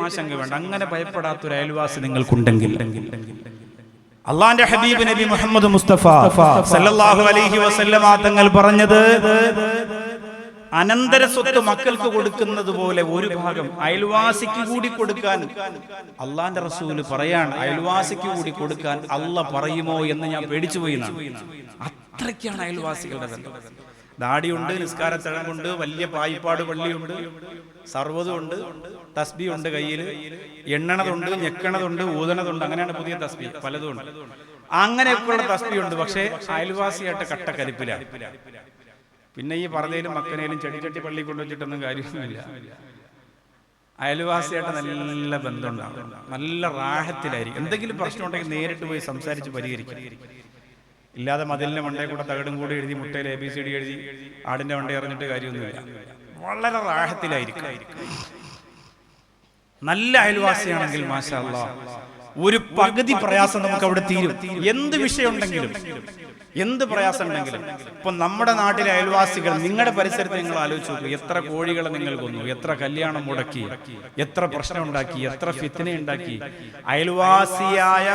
ആശങ്ക വേണ്ട. അങ്ങനെ ഭയപ്പെടാത്ത ഒരു അയൽവാസി നിങ്ങൾക്കുണ്ടെങ്കിൽ. അള്ളാന്റെ ഹബീബ് നബി മുഹമ്മദ് മുസ്തഫ സല്ലല്ലാഹു അലൈഹി വസല്ലമ തങ്ങൾ പറഞ്ഞത് അനന്തര സ്വത്ത് മക്കൾക്ക് കൊടുക്കുന്നത് പോലെ ഒരു ഭാഗം അയൽവാസിക്ക് കൂടി കൊടുക്കാൻ അള്ളാന്റെ റസൂൽ പറയാണ്. അയൽവാസിക്ക് കൂടി കൊടുക്കാൻ അല്ല പറയുമോ എന്ന് ഞാൻ പേടിച്ചു പോയി. അത്രയ്ക്കാണ് അയൽവാസികളുടെ ബന്ധം. ദാടിയുണ്ട് നിസ്കാരത്തഴമുണ്ട് വലിയ പായിപ്പാട് പള്ളിയുണ്ട് സർവതുണ്ട് തസ്ബി ഉണ്ട് കയ്യിൽ എണ്ണണതുണ്ട് ഞെക്കണതുണ്ട് ഊതണതുണ്ട് അങ്ങനെയാണ് പുതിയ തസ്ബി പലതും ഉണ്ട്. അങ്ങനെയൊക്കെയുള്ള തസ്ബി ഉണ്ട് പക്ഷേ അയൽവാസിയായിട്ട് കട്ടക്കരിപ്പിലാണ് പിന്നെ ഈ പറഞ്ഞതിലും മക്കനയിലും ചെടിച്ചട്ടി പള്ളി കൊണ്ടുവച്ചിട്ടൊന്നും കാര്യമൊന്നുമില്ല. അയൽവാസിയായിട്ട് നല്ല ബന്ധമുണ്ടാകും നല്ല റാഹത്തിലായിരിക്കും. എന്തെങ്കിലും പ്രശ്നം ഉണ്ടെങ്കിൽ നേരിട്ട് പോയി സംസാരിച്ച് പരിഹരിക്കും. ഇല്ലാതെ മതിലിന്റെ മണ്ടയിൽ കൂടെ തകടും കൂടി എഴുതി മുട്ടയിൽ എ ബി സി ഡി എഴുതി ആടിന്റെ മണ്ടയിൽ എറിഞ്ഞിട്ട് കാര്യമൊന്നുമില്ല. വളരെ റാഹത്തിലായിരിക്കും. നല്ല അയൽവാസിയാണെങ്കിൽ മാഷാ ഒരു പകുതി പ്രയാസം നമുക്ക് അവിടെ തീരും. എന്ത് വിഷയം ഉണ്ടെങ്കിലും. എന്ത് പ്രയാസം ഉണ്ടെങ്കിലും ഇപ്പൊ നമ്മുടെ നാട്ടിലെ അയൽവാസികൾ നിങ്ങളുടെ പരിസരത്ത് നിങ്ങൾ ആലോചിച്ച് നോക്കൂ. എത്ര കോഴികളെ നിങ്ങൾ കൊന്നു എത്ര കല്യാണം മുടക്കി എത്ര പ്രശ്നം ഉണ്ടാക്കി എത്ര ഫിത്തിനെ ഉണ്ടാക്കി. അയൽവാസിയായ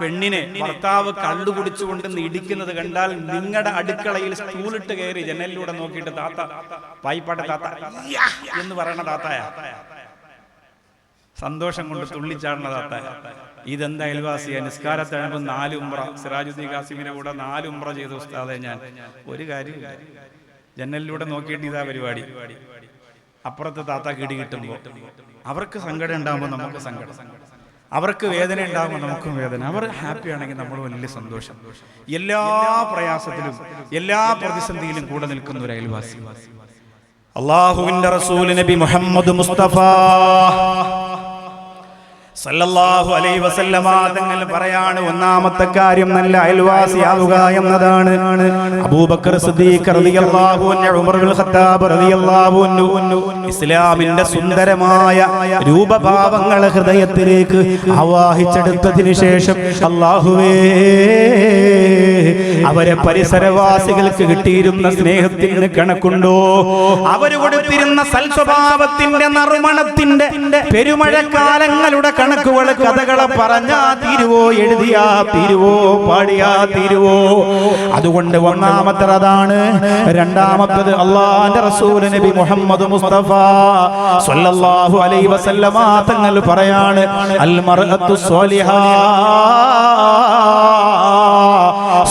പെണ്ണിനെ ഭർത്താവ് കണ്ടുപിടിച്ചുകൊണ്ട് ഇടിക്കുന്നത് കണ്ടാൽ നിങ്ങളുടെ അടുക്കളയിൽ സ്കൂളിട്ട് കയറി ജനലിലൂടെ നോക്കിയിട്ട് താത്ത പായിപ്പാട്ട താത്ത എന്ന് പറയണ താത്തായ. സന്തോഷം കൊണ്ട് തുള്ളിച്ചാടുന്ന താത്ത ഇതെന്താ അയൽവാസിയ? നിസ്കാരത്തിനു നാല് ഉമ്ര സിറാജുദ്ദീൻ കാസിമിനെ കൂടെ നാല് ഉമ്ര ചെയ്ത ഉസ്താദെ ഞാൻ. ഒരു കാര്യം ജനലിലൂടെ നോക്കിയിട്ട് ഇതാ പരിപാടി. അപ്പുറത്ത് താത്ത കിടി കിട്ടുമ്പോൾ അവർക്ക് സങ്കടം ഉണ്ടാകുമ്പോൾ നമുക്ക് സങ്കടം. അവർക്ക് വേദന ഉണ്ടാകുമ്പോൾ നമുക്കും വേദന. അവർ ഹാപ്പി ആണെങ്കിൽ നമ്മൾ വലിയ സന്തോഷം. എല്ലാ പ്രയാസത്തിലും എല്ലാ പ്രതിസന്ധിയിലും കൂടെ നിൽക്കുന്ന ഒരു അയൽവാസി. അള്ളാഹുവിന്റെ റസൂൽ നബി മുഹമ്മദ് മുസ്തഫ. സല്ലല്ലാഹു അലൈഹി വസല്ലമ തങ്ങൾ പറയാണ് ഒന്നാമത്തെ കാര്യം നല്ല അയൽവാസിയാവുക എന്നതാണ്. അബൂബക്കർ സിദ്ദീഖ് റളിയല്ലാഹു അൻഹു ഉമർ ബിൻ ഖത്താബ് റളിയല്ലാഹു അൻഹു ഇസ്ലാമിന്റെ സുന്ദരമായ രൂപഭാവങ്ങൾ ഹൃദയത്തിലേക്ക് ആവാഹിച്ചെടുത്തതിനു ശേഷം അല്ലാഹുവേ അവരെ പരിസരവാസികൾക്ക് കിട്ടിയിരുന്ന സ്നേഹത്തിന് കണക്കുണ്ടോ? അവർ കൊടുത്തിരുന്ന സൽസ്വഭാവത്തിന്റെ നറുമണത്തിന്റെ പെരുമഴക്കാലങ്ങളുടെ കണക്കുകൾ കഥകളെ പറഞ്ഞാ തീരുവോ എഴുതിയാ തീരുവോ പാടിയാ തീരുവോ. അതുകൊണ്ട് ഒന്നാമത്തെ അതാണ് രണ്ടാമത്തത് അള്ളാന്റെ റസൂൽ നബി മുഹമ്മദ് മുസ്തഫ സല്ലല്ലാഹു അലൈഹി വസല്ലമ തങ്ങൾ പറയാണ് അൽ മർഅത്തു സ്വാലിഹാ.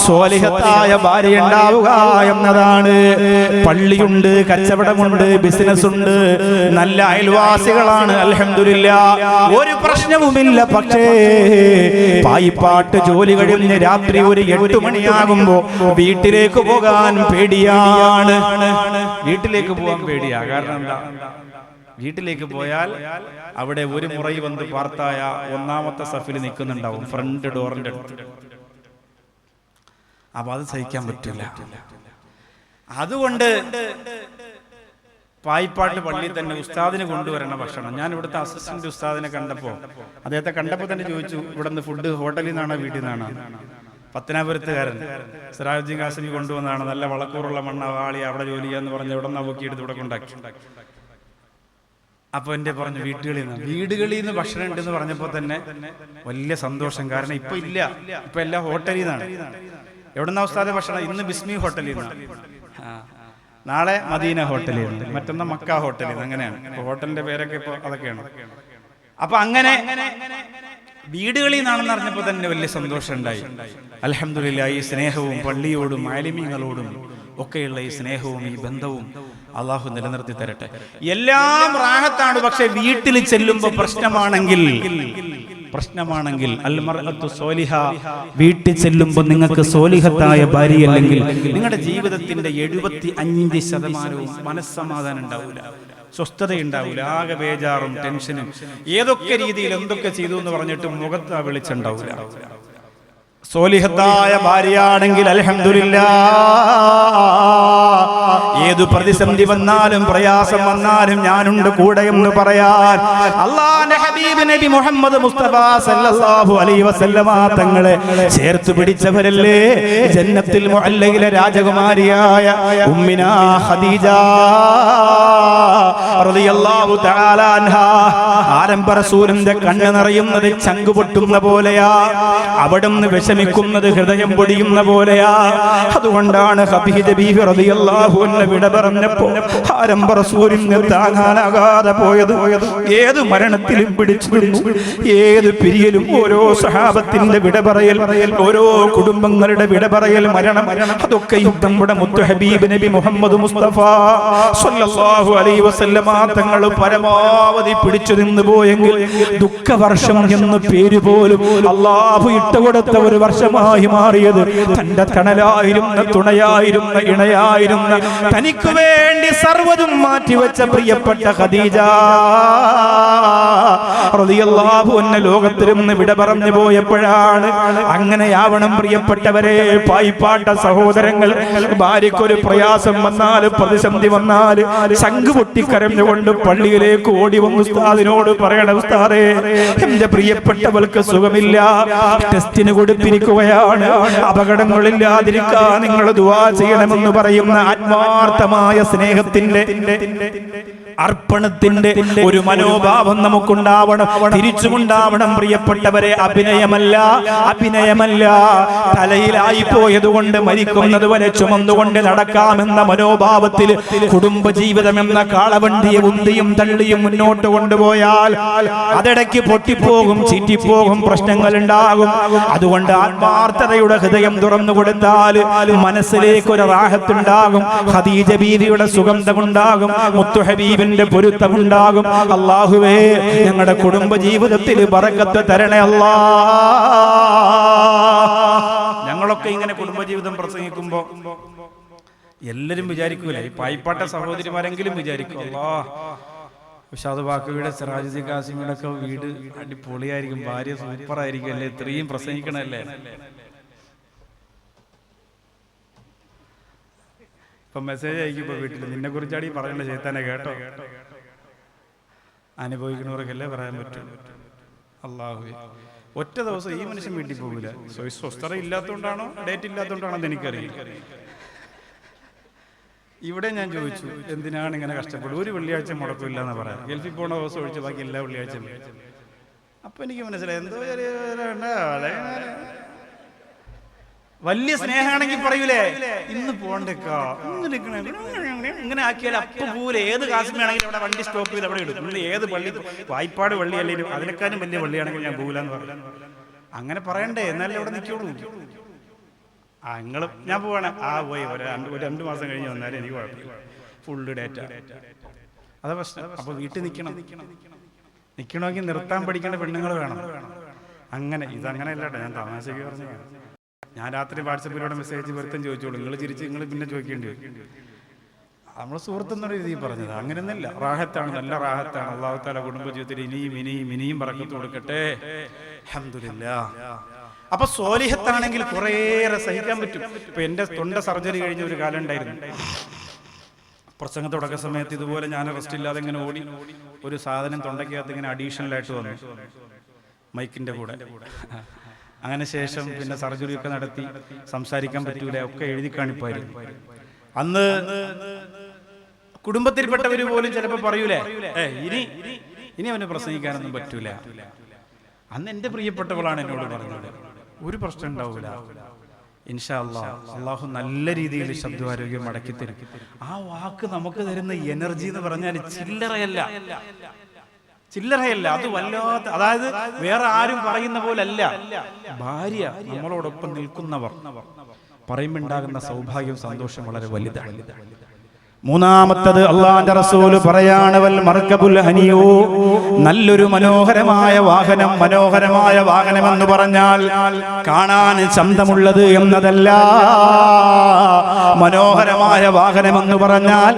സ്വാലിഹത്തായ ഭാര്യ ഉണ്ടാവുക എന്നതാണ്. പള്ളിയുണ്ട് കച്ചവടമുണ്ട് ബിസിനസ് ഉണ്ട് നല്ല അയൽവാസികളാണ് അലഹമില്ല ഒരു പ്രശ്നവുമില്ല. പക്ഷേ പായിപ്പാട്ട് ജോലി കഴിഞ്ഞ് രാത്രി ഒരു എട്ട് മണിയാകുമ്പോ വീട്ടിലേക്ക് പോകാൻ പേടിയാണ്. വീട്ടിലേക്ക് പോകാൻ പേടിയാ. കാരണം എന്താ? വീട്ടിലേക്ക് പോയാൽ അവിടെ ഒരു മുറയി വന്ന് പാർത്തായ ഒന്നാമത്തെ സഫിൽ നിൽക്കുന്നുണ്ടാവും ഫ്രണ്ട് ഡോറിന്റെ അടുത്ത്. അപ്പൊ അത് സഹിക്കാൻ പറ്റില്ല. അതുകൊണ്ട് പായിപ്പാട്ട് പള്ളി തന്നെ ഉസ്താദിന് കൊണ്ടുവരണ ഭക്ഷണം. ഞാൻ ഇവിടുത്തെ അസിസ്റ്റന്റ് ഉസ്താദിനെ കണ്ടപ്പോ അദ്ദേഹത്തെ കണ്ടപ്പോ തന്നെ ചോദിച്ചു ഇവിടുന്ന് ഫുഡ് ഹോട്ടലിൽ നിന്നാണോ വീട്ടിൽ നിന്നാണോ പത്തനാപുരത്തുകാരൻ സിറാജുദ്ദീൻ കാസിമി കൊണ്ടുവന്നതാണ്. നല്ല വളക്കൂറുള്ള മണ്ണ വാളി അവിടെ ജോലി ചെയ്യാന്ന് പറഞ്ഞ് ഇവിടെ നിന്ന് പൊക്കിയെടുത്ത് ഇവിടെ കൊണ്ടാക്കി. അപ്പൊ എന്റെ പറഞ്ഞു വീടുകളിൽ നിന്ന് വീടുകളിൽ നിന്ന് ഭക്ഷണം ഉണ്ടെന്ന് പറഞ്ഞപ്പോ തന്നെ വലിയ സന്തോഷം. കാരണം ഇപ്പൊ ഇല്ല. ഇപ്പൊ എല്ലാം ഹോട്ടലിൽ നിന്നാണ്. എവിടുന്ന ഉസ്താദ് ഭക്ഷണം? ഇന്ന് ബിസ്മി ഹോട്ടലിൽ നിന്ന്. നാളെ മദീന ഹോട്ടലിൽ മറ്റൊന്ന് മക്ക ഹോട്ടലിൽ അങ്ങനെയാണ്. ഹോട്ടലിന്റെ പേരൊക്കെ ഇപ്പൊ അതൊക്കെയാണ്. അപ്പൊ അങ്ങനെ വീടുകളിൽ നിന്നാണെന്ന് അറിഞ്ഞപ്പോ തന്നെ വലിയ സന്തോഷം ഉണ്ടായി. അലഹമില്ല ഈ സ്നേഹവും പള്ളിയോടും ആലിമീങ്ങളോടും ഒക്കെയുള്ള ഈ സ്നേഹവും ഈ ബന്ധവും അള്ളാഹു നിലനിർത്തി തരട്ടെ. എല്ലാം റാഹത്താണ്. പക്ഷെ വീട്ടിൽ ചെല്ലുമ്പോ പ്രശ്നമാണെങ്കിൽ പ്രശ്നമാണെങ്കിൽ സോലിഹ വീട്ടിൽ ചെല്ലുമ്പോൾ നിങ്ങൾക്ക് സോലിഹത്തായ ഭാര്യയല്ലെങ്കിൽ നിങ്ങളുടെ ജീവിതത്തിന്റെ എഴുപത്തി അഞ്ച് ശതമാനവും മനസ്സമാധാനം ഉണ്ടാവില്ല സ്വസ്ഥതയുണ്ടാവില്ല ആകെ ബേജാറും ടെൻഷനും. ഏതൊക്കെ രീതിയിൽ എന്തൊക്കെ ചെയ്തു എന്ന് പറഞ്ഞിട്ട് മുഖത്ത് ആ വെളിച്ചുണ്ടാവില്ല സോലിഹത്തായ ഭാര്യയാണെങ്കിൽ അലഹമില്ല ഏതു പ്രതിസന്ധി വന്നാലും പ്രയാസം വന്നാലും ഞാനുണ്ട് കൂടെ എന്ന് പറയാൻ. അള്ളാന്റെ ഹബീബ് നബി മുഹമ്മദ് മുസ്തഫ സല്ലല്ലാഹു അലൈഹി വസല്ലമ തങ്ങളെ ചേർത്ത് പിടിച്ചവരല്ലേ? ജന്നത്തിൽ മുഅല്ലയിലെ രാജകുമാരിയായ ഉമ്മിന ഖദീജ. റളിയല്ലാഹു തആല അൻഹ. ആരംഭ റസൂലിന്റെ കണ്ണ് നിറയുന്നത് ചങ്ക് പൊട്ടുന്ന പോലെയാ. അവിടുന്ന് വിഷമിക്കുന്നത് ഹൃദയം പൊടിയുന്ന പോലെയാ. അതുകൊണ്ടാണ് വിട പറഞ്ഞപ്പോ ആരംഭ റസൂലിന് താങ്ങാനാകാതെ പോയത്. ഏത് മരണത്തിലും പിടിച്ചു നിന്നു. ഏത് പിരിയലും ഓരോ സഹാബത്തിന്റെ വിട പറയൽ ഓരോ കുടുംബങ്ങളുടെ വിട പറയൽ മരണം. അതൊക്കെ നമ്മുടെ മുത്തു ഹബീബ് നബി മുഹമ്മദ് മുസ്തഫ സല്ലല്ലാഹു അലൈഹി തങ്ങൾ പരമാവധി പിടിച്ചു നിന്ന് പോയെങ്കിൽ ദുഃഖവർഷം എന്ന പേര് പോലും അള്ളാഹു ഇട്ടുകൊടുത്ത ഒരു വർഷമായി മാറിയത് തന്റെ തണലായിരുന്ന തുണയായിരുന്ന ഇണയായിരുന്ന തനിക്ക് വേണ്ടി സർവതും മാറ്റിവെച്ച പ്രിയപ്പെട്ട ഖദീജ. ലോകത്തിൽ നിന്ന് വിട പറഞ്ഞു പോയപ്പോഴാണ് അങ്ങനെയാവണം പ്രിയപ്പെട്ടവരെ പായിപ്പാട്ട സഹോദരങ്ങൾ ഭാര്യയ്ക്കൊരു പ്രയാസം വന്നാൽ പ്രതിസന്ധി വന്നാൽ ശംഖ് പൊട്ടിക്കരഞ്ഞുകൊണ്ട് പള്ളിയിലേക്ക് ഓടി വന്ന് ഉസ്താദിനോട് പറയണ ഉസ്താദേ എന്റെ പ്രിയപ്പെട്ടവൾക്ക് സുഖമില്ല. ടെസ്റ്റിന് കൊടുത്തിരിക്കുകയാണ്. അപകടങ്ങളില്ലാതിരിക്കാൻ നിങ്ങൾ ദുവാ ചെയ്യണമെന്ന് പറയുന്ന ആത്മാർത്ഥമായ സ്നേഹത്തിന്റെ അർപ്പണത്തിന്റെ ഒരു മനോഭാവം നമുക്കുണ്ടാവണം. തിരിച്ചുമുണ്ടാവണം പ്രിയപ്പെട്ടവരെ. അഭിനയമല്ല അഭിനയമല്ല. തലയിലായി പോയതുകൊണ്ട് മരിക്കുന്നത് വരെ ചുമന്നുകൊണ്ട് നടക്കാമെന്ന മനോഭാവത്തിൽ കുടുംബജീവിതം എന്ന കാളവണ്ടിയെ ഉന്തിയും തള്ളിയും മുന്നോട്ട് കൊണ്ടുപോയാൽ അതിടയ്ക്ക് പൊട്ടിപ്പോകും ചീറ്റിപ്പോകും പ്രശ്നങ്ങൾ ഉണ്ടാകും അതുകൊണ്ട് ആത്മാർത്ഥതയുടെ ഹൃദയം തുറന്നു കൊടുത്താൽ മനസ്സിലേക്ക് ഒരു റാഹത്തുണ്ടാകും. ഹദീജ ബീവിയുടെ സുഗന്ധമുണ്ടാകും. മുത്തു ഹബീബിന്റെ പൊരുത്തമുണ്ടാകും. അള്ളാഹുവേ ഞങ്ങളുടെ കുടുംബ ജീവിതത്തിൽ പറക്കത്ത് തരണേ അല്ലാ. ഞങ്ങളൊക്കെ ഇങ്ങനെ കുടുംബജീവിതം പ്രസംഗിക്കുമ്പോ എല്ലാരും വിചാരിക്കൂല ഈ പായിപ്പാട്ട സഹോദരിമാരെങ്കിലും വിചാരിക്കും അല്ലാ. ഉഷാദ് ബാക്കവിയുടെ സിറാജുദി കാസിമിയുടെ ഒക്കെ വീട് അടിപൊളിയായിരിക്കും ഭാര്യ സൂപ്പർ ആയിരിക്കും അല്ലേ? ഇത്രയും പ്രസംഗിക്കണല്ലേ ഇപ്പൊ മെസ്സേജ് അയക്കുമ്പോ വീട്ടിൽ നിന്നെ ഈ പറയേണ്ട ചേത്താനെ കേട്ടോ? അനുഭവിക്കുന്നവർക്കല്ലേ പറയാൻ പറ്റും. അള്ളാഹു ഒറ്റ ദിവസം ഈ മനുഷ്യൻ വീട്ടിൽ പോകില്ല സ്വ- സ്വസ്ഥത ഇല്ലാത്തതുകൊണ്ടാണോ ഡേറ്റ് ഇല്ലാത്തതുകൊണ്ടാണോ എന്ന് എനിക്കറിയില്ല. ഇവിടെ ഞാൻ ചോദിച്ചു എന്തിനാണ് ഇങ്ങനെ കഷ്ടപ്പെടുന്നത്? ഒരു വെള്ളിയാഴ്ച മുടക്കില്ല എന്ന് പറയാം. ഗൾഫിൽ പോണ ദിവസം ഒഴിച്ച് ബാക്കി എല്ലാ വെള്ളിയാഴ്ചയും. അപ്പൊ എനിക്ക് മനസ്സിലായി എന്തോ ചെറിയ വലിയ സ്നേഹമാണെങ്കിൽ പറയൂലേ? ഇന്ന് പോണ്ടേക്കാ. ഇങ്ങനെ ആക്കിയാൽ അപ്പൊ പോലെ ഏത് കാശ്മീരാണെങ്കിലും അവിടെ വണ്ടി സ്റ്റോപ്പ് ചെയ്ത് അവിടെ ഇടും. ഏത് പള്ളി വായ്പാട് പള്ളി അല്ലെങ്കിലും അതിനേക്കാളും വലിയ പള്ളിയാണെങ്കിൽ ഞാൻ പോകില്ല എന്ന് പറഞ്ഞു അങ്ങനെ പറയണ്ടേ? എന്നാലേ അവിടെ നിൽക്കുള്ളൂ. ആ നിങ്ങൾ ഞാൻ പോവാണ്. ആ പോയി. ഒരു രണ്ട് ഒരു രണ്ട് മാസം കഴിഞ്ഞ് വന്നാലും എനിക്ക് കുഴപ്പമില്ല. ഫുള്ള് ഡേറ്റ അതാ പ്രശ്നം. അപ്പൊ വീട്ടിൽ നിൽക്കണം. നിൽക്കണമെങ്കിൽ നിർത്താൻ പഠിക്കേണ്ട പെണ്ണുങ്ങൾ വേണം. അങ്ങനെ. ഇതങ്ങനെ അല്ലാട്ടെ ഞാൻ തമാശയ്ക്ക് പറഞ്ഞു ഞാൻ രാത്രി വാട്സപ്പിലൂടെ മെസ്സേജ് വരുത്തം ചോദിച്ചോളൂ. നിങ്ങൾ ചിരിച്ച് നിങ്ങൾ പിന്നെ ചോദിക്കേണ്ടി വരും. നമ്മൾ സുഹൃത്തെന്നൊരു രീതിയിൽ പറഞ്ഞത്. അങ്ങനെയൊന്നുമില്ല. റാഹത്താണ്. നല്ല റാഹത്താണ്. അള്ളാഹു താല കുടുംബജീവിതത്തിൽ ഇനിയും ഇനിയും ഇനിയും പറക്കത്ത് കൊടുക്കട്ടെ. അഹമ്മദില്ല അപ്പൊ സോലിഹത്താണെങ്കിൽ കുറേയേറെ സഹിക്കാൻ പറ്റും. ഇപ്പൊ എന്റെ തൊണ്ട സർജറി കഴിഞ്ഞ ഒരു കാലം ഉണ്ടായിരുന്നു. പ്രസംഗ തുടക്ക സമയത്ത് ഇതുപോലെ ഞാൻ റെസ്റ്റ് ഇല്ലാതെ ഇങ്ങനെ ഓടി ഒരു സാധനം തൊണ്ടയ്ക്കകത്ത് ഇങ്ങനെ അഡീഷണൽ ആയിട്ട് വന്നു. മൈക്കിന്റെ കൂടെ. അങ്ങനെ ശേഷം പിന്നെ സർജറി ഒക്കെ നടത്തി സംസാരിക്കാൻ പറ്റൂല ഒക്കെ എഴുതി കാണിപ്പായിരുന്നു. അന്ന് കുടുംബത്തിൽപ്പെട്ടവര് പോലും ചിലപ്പോ പറയൂലേ ഇനി ഇനി അവന് പ്രസംഗിക്കാനൊന്നും പറ്റൂല. അന്ന് എന്റെ പ്രിയപ്പെട്ടവളാണ് എന്നോട് പറഞ്ഞത് ഒരു പ്രശ്നം ഉണ്ടാവൂല. ഇൻഷാ അല്ലാ അള്ളാഹു നല്ല രീതിയിൽ ശബ്ദാരോഗ്യം മടക്കി തരും ആ വാക്ക് നമുക്ക് തരുന്ന എനർജി എന്ന് പറഞ്ഞാൽ ചില്ലറയല്ല. ചില്ലറയല്ല അത് വല്ലാത്ത അതായത് വേറെ ആരും പറയുന്ന പോലല്ല. ഭാര്യ നമ്മളോടൊപ്പം നിൽക്കുന്നവർ. പറയുമ്പോണ്ടാകുന്ന സൗഭാഗ്യം സന്തോഷം വളരെ വലുതാണ്. മൂന്നാമത്തത് അള്ളാന്റെ റസൂൽ പറയാണവൽ മറക്കബുൽ ഹനിയോ. നല്ലൊരു മനോഹരമായ വാഹനം മനോഹരമായ വാഹനം എന്ന് പറഞ്ഞാൽ കാണാൻ ചന്തമുള്ളത് എന്നതല്ല. മനോഹരമായ വാഹനം എന്ന് പറഞ്ഞാൽ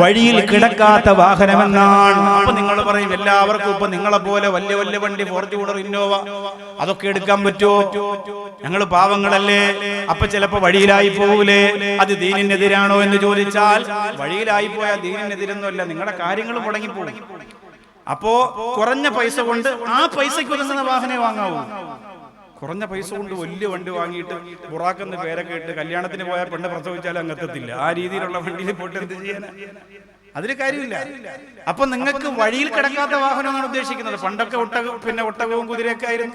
വഴിയിൽ കിടക്കാത്ത വാഹനമെന്നാണ്. അപ്പൊ നിങ്ങൾ പറയും എല്ലാവർക്കും ഇപ്പൊ നിങ്ങളെ പോലെ വലിയ വലിയ വണ്ടി ഫോർച്യൂണർ ഇന്നോവ അതൊക്കെ എടുക്കാൻ പറ്റുമോ? ഞങ്ങൾ പാവങ്ങളല്ലേ അപ്പൊ ചിലപ്പോ വഴിയിലായി പോകൂലേ അത് ദീനിനെതിരാണോ എന്ന് ചോദിച്ചാൽ വഴിയിലായി പോയാൽ ദീനിനെതിരൊന്നുമല്ല നിങ്ങളുടെ കാര്യങ്ങൾ മുടങ്ങിപ്പോകും അപ്പോ കുറഞ്ഞ പൈസ കൊണ്ട് ആ പൈസയ്ക്ക് ഒതുങ്ങുന്ന വാഹനേ വാങ്ങാവൂ. കുറഞ്ഞ പൈസ കൊണ്ട് വലിയ വണ്ടി വാങ്ങിയിട്ട് ബുറാക്കെന്ന് പേരൊക്കെ ഇട്ട് കല്യാണത്തിന് പോയാൽ പെണ്ണ് പ്രസവിച്ചാലും അങ്ങെത്തത്തില്ല ആ രീതിയിലുള്ള വണ്ടിയിൽ പോയിട്ട് എന്ത് ചെയ്യാനാ? അതിന് കാര്യമില്ല. അപ്പൊ നിങ്ങൾക്ക് വഴിയിൽ കിടക്കാത്ത വാഹനമാണ് ഉദ്ദേശിക്കുന്നത്. പണ്ടൊക്കെ ഒട്ടക പിന്നെ ഒട്ടകവും കുതിരയൊക്കെ ആയിരുന്നു.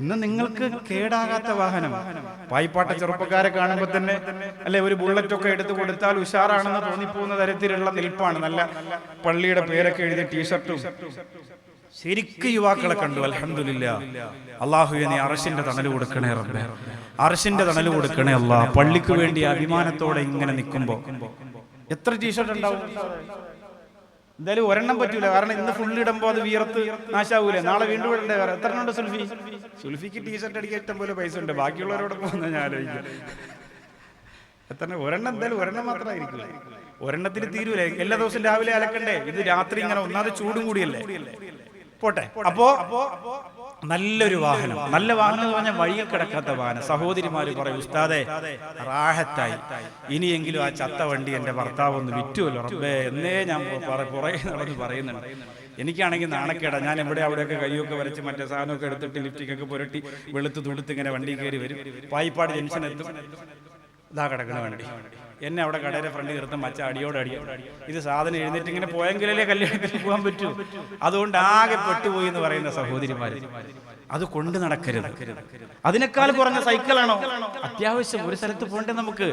ഇന്ന് നിങ്ങൾക്ക് കേടാകാത്ത വാഹനം. പായിപ്പാട്ട ചെറുപ്പക്കാരെ കാണുമ്പോൾ തന്നെ അല്ലെ ഒരു ബുള്ളറ്റ് ഒക്കെ എടുത്തു കൊടുത്താൽ ഉഷാറാണെന്ന് തോന്നിപ്പോകുന്ന തരത്തിലുള്ള നിൽപ്പാണ്. നല്ല പള്ളിയുടെ പേരൊക്കെ എഴുതിയ ടീഷർട്ടും. ശരിക്കും യുവാക്കളെ കണ്ടു. അലഹമില്ല അള്ളാഹു നീ അറശിന്റെ തണൽ കൊടുക്കണേ റബ്ബേ. അറശിന്റെ തണൽ കൊടുക്കണേ അല്ലാ പള്ളിക്ക് വേണ്ടി അഭിമാനത്തോടെ ഇങ്ങനെ നിൽക്കുമ്പോ. എത്ര ടീഷർട്ട് ഉണ്ടാവും? എന്തായാലും ഒരെണ്ണം പറ്റൂല. കാരണം ഇന്ന് ഫുള്ള് ഇടുമ്പോ അത് വിയർത്ത് നാശാവൂലേ? നാളെ വീണ്ടും ഇടണ്ടേ വേറെ? എത്ര ഉണ്ട് സുൽഫി? സുൽഫിക്ക് ടീഷർട്ട് അടിക്കാൻ ഇഷ്ടം പോലെ പൈസ ഉണ്ട്. ബാക്കിയുള്ളവരോട് പോകുന്ന ഞാൻ ആലോചിക്കാം എത്ര ഒരെണ്ണം എന്തായാലും ഒരെണ്ണം മാത്രമായിരിക്കില്ല ഒരെണ്ണത്തിന് തീരുവല്ലേ എല്ലാ ദിവസവും രാവിലെ അലക്കണ്ടേ? ഇത് രാത്രി ഇങ്ങനെ ഒന്നാമത് ചൂടും കൂടിയല്ലേ? പോട്ടെ. അപ്പോ നല്ലൊരു വാഹനം. നല്ല വാഹനം എന്ന് പറഞ്ഞാൽ വഴിയിൽ കിടക്കാത്ത വാഹനം. സഹോദരിമാര് പറയും ഉസ്താദെ റാഹത്തായി. ഇനിയെങ്കിലും ആ ചത്ത വണ്ടി എന്റെ ഭർത്താവ് ഒന്ന് വിറ്റുമല്ലോ റബ്ബേ. എന്നേ ഞാൻ പറ- പുറകെ നടന്ന് പറയുന്നുണ്ട്. എനിക്കാണെങ്കിൽ നാണക്കേടാ. ഞാൻ എവിടെ അവിടെയൊക്കെ കൈയൊക്കെ വരച്ച് മറ്റേ സാധനമൊക്കെ എടുത്തിട്ട് ലിഫ്റ്റിക്കൊക്കെ പുരട്ടി വെളുത്ത് തുടുത്ത് ഇങ്ങനെ വണ്ടി കയറി വരും. പായിപ്പാട് ജംഗ്ഷൻ എത്തും ഇതാ കിടക്കണ വണ്ടി. എന്നെ അവിടെ കടയുടെ ഫ്രണ്ടിൽ നിർത്തും മച്ച അടിയോട് അടി. ഇത് സാധനം എഴുന്നേറ്റ് ഇങ്ങനെ പോയെങ്കിലല്ലേ കല്യാണത്തിന് പോകാൻ പറ്റൂ? അതുകൊണ്ട് ആകെ പെട്ടുപോയി എന്ന് പറയുന്ന സഹോദരിമാര്. അത് കൊണ്ട് നടക്കരുത്. അതിനേക്കാൾ കുറഞ്ഞ സൈക്കിളാണോ? അത്യാവശ്യം ഒരു സ്ഥലത്ത് പോകണ്ടേ നമുക്ക്.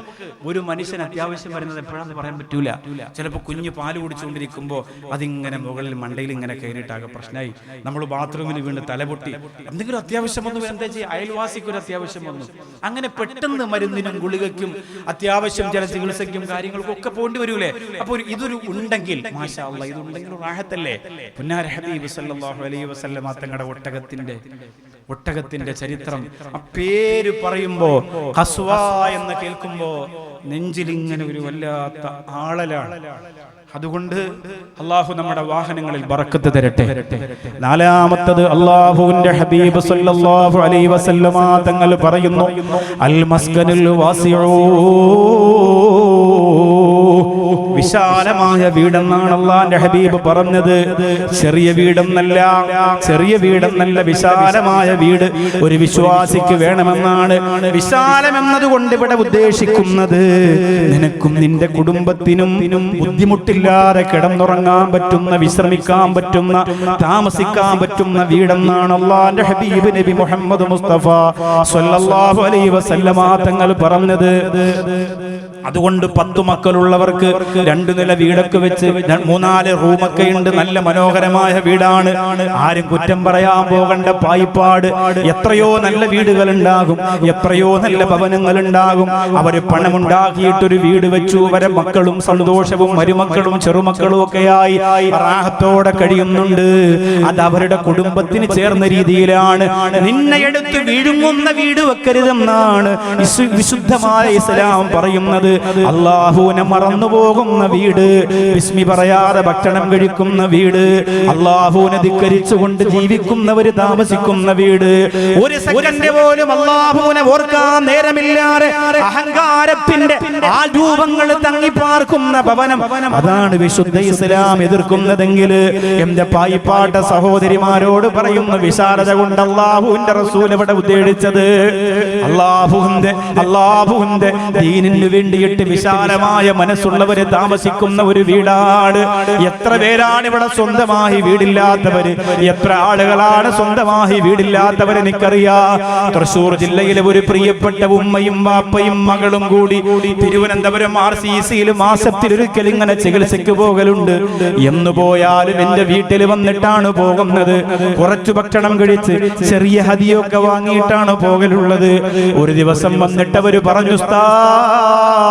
ഒരു മനുഷ്യൻ അത്യാവശ്യം വരുന്നത് എപ്പോഴാന്ന് പറയാൻ പറ്റൂല. ചിലപ്പോൾ കുഞ്ഞ് പാൽ കുടിച്ചുകൊണ്ടിരിക്കുമ്പോൾ അതിങ്ങനെ മുകളിൽ മണ്ടയിൽ ഇങ്ങനെ കയറിയിട്ടാകെ പ്രശ്നമായി. നമ്മൾ ബാത്റൂമിൽ വീണ് തലപൊട്ടി എന്തെങ്കിലും അത്യാവശ്യം വന്നു എന്താ ചെയ്യുക അയൽവാസിക്ക് ഒരു അത്യാവശ്യം വന്നു. അങ്ങനെ പെട്ടെന്ന് മരുന്നിനും ഗുളികയ്ക്കും അത്യാവശ്യം ചില ചികിത്സയ്ക്കും കാര്യങ്ങൾക്കും ഒക്കെ പോകേണ്ടി വരൂലേ? അപ്പോൾ ഇതൊരു ഉണ്ടെങ്കിൽ മാഷാ ഇതുണ്ടെങ്കിൽ റാഹത്തല്ലേ? പുന്നാര ഹബീബ് സല്ലല്ലാഹു അലൈഹി വസല്ലമ തങ്ങളുടെ ഒട്ടകത്തിന്റെ ഒട്ടകത്തിന്റെ ചരിത്രം. ആ പേര് പറയുമ്പോ ഹസ്വ എന്ന് കേൾക്കുമ്പോ നെഞ്ചിലിങ്ങനെ ഒരു വല്ലാത്ത ആളലാണ്. അതുകൊണ്ട് അള്ളാഹു നമ്മുടെ വാഹനങ്ങളിൽ ബറക്കത്ത് തരട്ടെ. നാലാമത്തത് അള്ളാഹുവിന്റെ ഹബീബ് സല്ലല്ലാഹു അലൈഹി വസല്ലമ തങ്ങൾ പറയുന്നു അൽ മസ്കനുൽ വാസിഊ വിശാലമായ വീടെന്നാണ് അള്ളാന്റെ ഹബീബ് പറഞ്ഞത്. ചെറിയ വീടെന്നല്ല ചെറിയ വീടെന്നല്ല വിശാലമായ വീട് ഒരു വിശ്വാസിക്ക് വേണമെന്നാണ് വിശാലം എന്നതുകൊണ്ട് ഇവിടെ ഉദ്ദേശിക്കുന്നത്. നിനക്കും നിന്റെ കുടുംബത്തിനും ബുദ്ധിമുട്ടില്ലാതെ കിടന്നുറങ്ങാൻ പറ്റുന്ന വിശ്രമിക്കാൻ പറ്റുന്ന താമസിക്കാൻ പറ്റുന്ന വീടെന്നാണ് അള്ളാന്റെ ഹബീബ് നബി മുഹമ്മദ് മുസ്തഫ സ്വല്ലല്ലാഹു അലൈഹി വസല്ലമ തങ്ങൾ പറഞ്ഞത്. അതുകൊണ്ട് പത്തു മക്കളുള്ളവർക്ക് രണ്ടു നില വീടൊക്കെ വെച്ച് മൂന്നാൽ റൂമൊക്കെ ഉണ്ട്. നല്ല മനോഹരമായ വീടാണ്. ആരും കുറ്റം പറയാൻ പോകണ്ട പായിപ്പാട് എത്രയോ നല്ല വീടുകൾ ഉണ്ടാകും എത്രയോ നല്ല ഭവനങ്ങൾ ഉണ്ടാകും അവർ പണമുണ്ടാക്കിയിട്ടൊരു വീട് വെച്ചു. അവരെ മക്കളും സന്തോഷവും മരുമക്കളും ചെറുമക്കളും ആയി റാഹത്തോടെ കഴിയുന്നുണ്ട്. അത് അവരുടെ കുടുംബത്തിന് ചേർന്ന രീതിയിലാണ്. നിന്നെ എടുത്ത് വിഴുങ്ങുന്ന വീട് വെക്കരുതെന്നാണ് വിശുദ്ധമായ ഇസ്ലാം പറയുന്നത്. അള്ളാഹുവിനെ മറന്നു പോകുന്ന വീട്. വിസ്മി പറയാതെ ഭക്ഷണം കഴിക്കുന്ന വീട്. അള്ളാഹുവിനെ ധിക്കരിച്ചുകൊണ്ട് ജീവിക്കുന്നവര് താമസിക്കുന്ന വീട്. ഒരു സെക്കൻഡ് പോലും അള്ളാഹുവിനെ ഓർക്കാൻ നേരമില്ലാതെ അഹങ്കാരത്തിന്റെ ആ രൂപങ്ങൾ തങ്ങിപ്പാർക്കുന്ന ഭവനം. അതാണ് വിശുദ്ധ ഇസ്ലാം എതിർക്കുന്നതെങ്കിൽ എന്റെ പായിപ്പാട്ട സഹോദരിമാരോട് പറയുന്ന വിശാലത കൊണ്ട് അള്ളാഹുവിന്റെ റസൂൽ ഇവിടെ ഉദ്ദേശിച്ചത്? അള്ളാഹുവിന്റെ അള്ളാഹുവിന്റെ ദീനിന് വേണ്ടിയിട്ട് വിശാലമായ മനസ്സുള്ളവര് താമസിക്കുന്ന ഒരു വീടാണ്. എത്ര പേരാണ് ഇവിടെ സ്വന്തമായി വീടില്ലാത്തവര്? എത്ര ആളുകളാണ് സ്വന്തമായി വീടില്ലാത്തവര് എനിക്കറിയാ. തൃശൂർ ജില്ലയിലെ ഒരു പ്രിയപ്പെട്ട ഉമ്മയും വാപ്പയും മകളും കൂടി തിരുവനന്തപുരം ആർ സി സിയിൽ മാസത്തിൽ ഒരിക്കൽ ഇങ്ങനെ ചികിത്സയ്ക്ക് പോകലുണ്ട്. എന്ന് പോയാലും എന്റെ വീട്ടിൽ വന്നിട്ടാണ് പോകുന്നത്. കുറച്ചു ഭക്ഷണം കഴിച്ച് ചെറിയ ഹതിയൊക്കെ വാങ്ങിയിട്ടാണ് പോകലുള്ളത്. ഒരു ദിവസം വന്നിട്ട് പറഞ്ഞു "ഉസ്താദ്,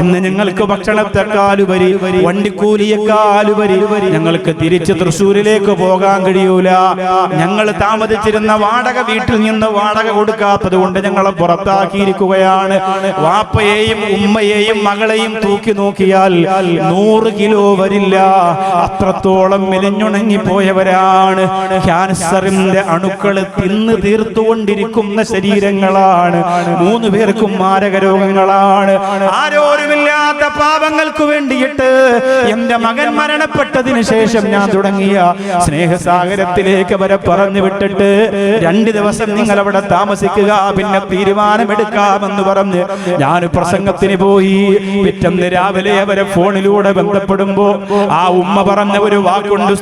ഇന്ന് ഞങ്ങൾക്ക് ഭക്ഷണത്തെക്കാലുപരി വണ്ടിക്കൂലിയെക്കാലുപരി ഞങ്ങൾക്ക് തിരിച്ച് തൃശ്ശൂരിലേക്ക് പോകാൻ കഴിയൂല. ഞങ്ങൾ താമസിച്ചിരുന്ന വാടക വീട്ടിൽ നിന്ന് വാടക കൊടുക്കാത്തത് കൊണ്ട് ഞങ്ങളെ പുറത്താക്കിയിരിക്കുകയാണ്. വാപ്പയെയും ഉമ്മയെയും മകളെയും തൂക്കി നോക്കിയാൽ നൂറ് കിലോ വരില്ല. അത്രത്തോളം മെലിഞ്ഞുണങ്ങി പോയവരാണ്. ക്യാൻസറിന്റെ അണുക്കൾ തിന്ന് തീർത്തുകൊണ്ടിരിക്കുന്ന ശരീരങ്ങളാണ്. മൂന്ന് പേർക്കും മാരക രോഗങ്ങളാണ്. ആരോരുമില്ലാത്ത പാപങ്ങൾക്ക് വേണ്ടിയിട്ട് എന്റെ മകൻ മരണപ്പെട്ടതിന് ശേഷം ഞാൻ തുടങ്ങിയ സ്നേഹസാഗരത്തിലേക്ക് വരെ പറഞ്ഞു വിട്ടിട്ട് രണ്ട് ദിവസം നിങ്ങൾ അവിടെ താമസിക്കുക പിന്നെ തീരുമാനമെടുക്കാമെന്ന് പറഞ്ഞ് ഞാൻ പ്രസംഗത്തിന് പോയി. പിറ്റന്ന് രാവിലെ അവരെ ഫോണിലൂടെ ബന്ധപ്പെടുമ്പോ ആ ഉമ്മ പറഞ്ഞ ഒരു വാക്കുണ്ട്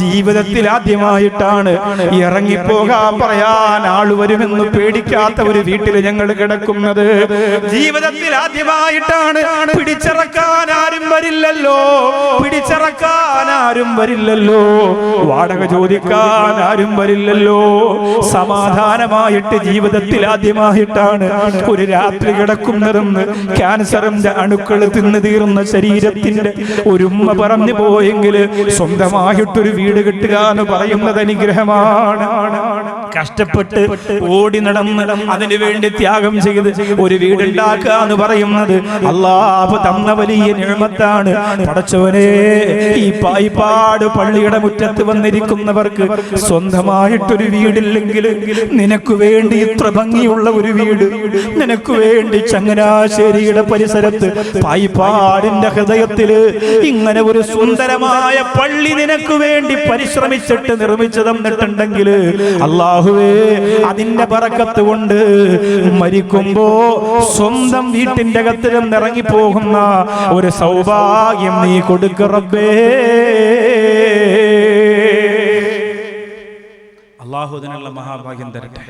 ജീവിതത്തിൽ ആദ്യമായിട്ടാണ് ഇറങ്ങിപ്പോകാൻ പറയാൻ ആൾ വരുമെന്ന് പേടിക്കാത്ത ഒരു വീട്ടിൽ ഞങ്ങൾ കിടക്കുന്നത്. ജീവിതത്തിൽ ആദ്യമായിട്ടാണ് പിടിച്ചിറക്കാൻ ആരും വരില്ലല്ലോ. പിടിച്ചിറക്കാൻ ആരും വരില്ലല്ലോ. വാടക ചോദിക്കാൻ ആരും വരില്ലല്ലോ. സമാധാനമായിട്ട് ജീവിതത്തിൽ ആദ്യമായിട്ടാണ് ഒരു രാത്രി കിടക്കുന്നതെന്ന് ക്യാൻസറിന്റെ അണുക്കൾ തിന്നു തീർന്ന ശരീരത്തിന്റെ ഒരു ഉമ്മ പറഞ്ഞു പോയെങ്കിൽ സ്വന്തമായിട്ടൊരു വീട് കിട്ടുക എന്ന് പറയുന്നത് അനുഗ്രഹമാണ്. കഷ്ടപ്പെട്ട് ഓടി നടന്ന് അതിനു വേണ്ടി ത്യാഗം ചെയ്ത് ഒരു വീടുണ്ടാക്കുക എന്ന് പറയുന്നത് അള്ളാഹു തന്ന വലിയ നിഴമത്താണ് പടച്ചവനെ ഈ പായിപ്പാട് പള്ളിയുടെ മുറ്റത്ത് വന്നിരിക്കുന്നവർക്ക് സ്വന്തമായിട്ടൊരു വീടില്ലെങ്കിൽ നിനക്ക് വേണ്ടി ഇത്ര ഭംഗിയുള്ള ഒരു വീട് നിനക്ക് വേണ്ടി ചങ്ങനാശ്ശേരിയുടെ പരിസരത്ത് പായിപ്പാടിന്റെ ഹൃദയത്തിൽ ഇങ്ങനെ ഒരു സുന്ദരമായ പള്ളി നിനക്ക് വേണ്ടി പരിശ്രമിച്ചിട്ട് നിർമ്മിച്ചു തന്നിട്ടുണ്ടെങ്കിൽ അള്ളാഹുവേ അതിന്റെ പറക്കത്ത് കൊണ്ട് മരിക്കുമ്പോ സ്വന്തം വീട്ടിന്റെ അകത്തിലും നിറങ്ങി പോകുന്ന ഒരു സൗഭാഗ്യം നീ കൊടുക്കറബേ അള്ളാഹുദിനുള്ള മഹാഭാഗ്യം തരട്ടെ.